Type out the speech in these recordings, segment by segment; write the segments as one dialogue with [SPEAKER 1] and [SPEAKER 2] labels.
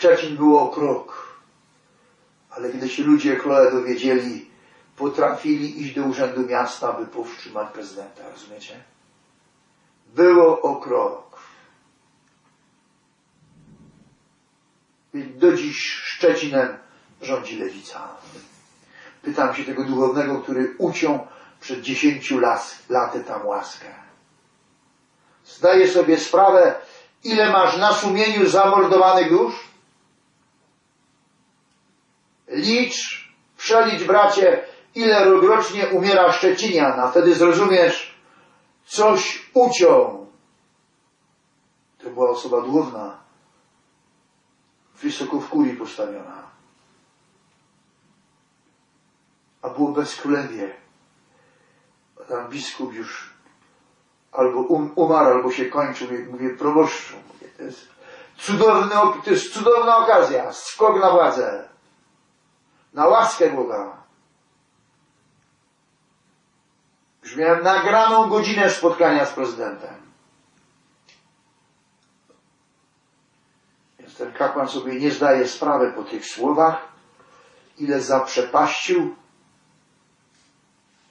[SPEAKER 1] Szczecin było o krok. Ale kiedy się ludzie chlore dowiedzieli, potrafili iść do urzędu miasta, by powstrzymać prezydenta, rozumiecie? Było o krok. Do dziś Szczecinem rządzi lewica. Pytam się tego duchownego, który uciął przed dziesięciu laty tam łaskę. Zdaję sobie sprawę, ile masz na sumieniu zamordowanych dusz? Licz, przelicz bracie, ile rocznie umiera Szczecinian, a wtedy zrozumiesz, coś uciął. To była osoba duchowna, wysoko w kurii postawiona. A było bezkrólewie. Tam biskup już albo um, umarł, albo się kończył. Mówię, mówię proboszczu, mówię, to jest cudowny, to jest cudowna okazja, skok na władzę, na łaskę Boga. Już miałem nagraną godzinę spotkania z prezydentem. Więc ten kapłan sobie nie zdaje sprawy po tych słowach, ile zaprzepaścił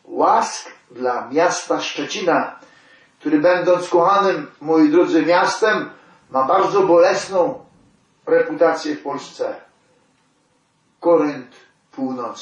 [SPEAKER 1] łask dla miasta Szczecina, który będąc kochanym, moi drodzy, miastem, ma bardzo bolesną reputację w Polsce. Korynt 不知道